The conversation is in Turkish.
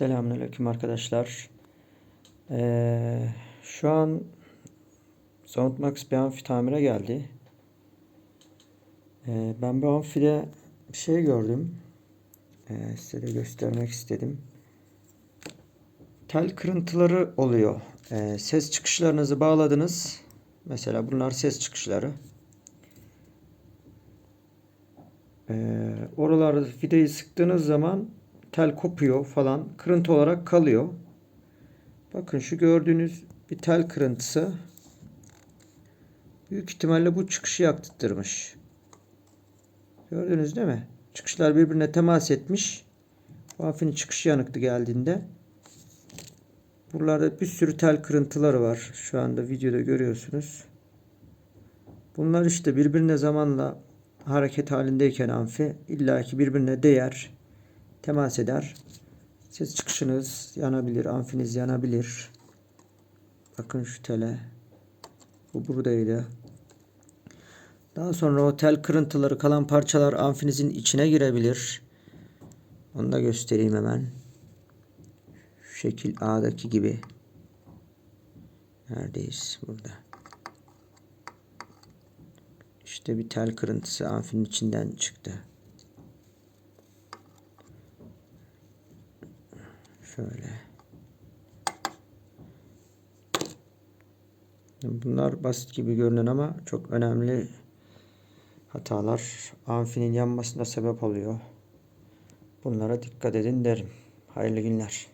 Selamünaleyküm arkadaşlar. Ee, şu an Soundmax bir amfi tamire geldi. Ee, ben bu amfide bir şey gördüm. Ee, size de göstermek istedim. Tel kırıntıları oluyor. Ee, ses çıkışlarınızı bağladınız. Mesela bunlar ses çıkışları. Ee, oralarda vidayı sıktığınız zaman tel kopuyor falan. Kırıntı olarak kalıyor. Bakın şu gördüğünüz bir tel kırıntısı. Büyük ihtimalle bu çıkışı yaktırmış. Gördünüz değil mi? Çıkışlar birbirine temas etmiş. Bu amfinin çıkışı yanıktı geldiğinde. Buralarda bir sürü tel kırıntıları var. Şu anda videoda görüyorsunuz. Bunlar işte birbirine zamanla hareket halindeyken amfi illaki birbirine değer, temas eder. Ses çıkışınız yanabilir, amfiniz yanabilir. Bakın şu tele. Bu buradaydı. Daha sonra o tel kırıntıları kalan parçalar amfinizin içine girebilir. Onu da göstereyim hemen. Şu şekil A'daki gibi. Neredeyiz? Burada. İşte bir tel kırıntısı amfinin içinden çıktı. Şöyle. Bunlar basit gibi görünen ama çok önemli hatalar. Amfinin yanmasına sebep oluyor. Bunlara dikkat edin derim. Hayırlı günler.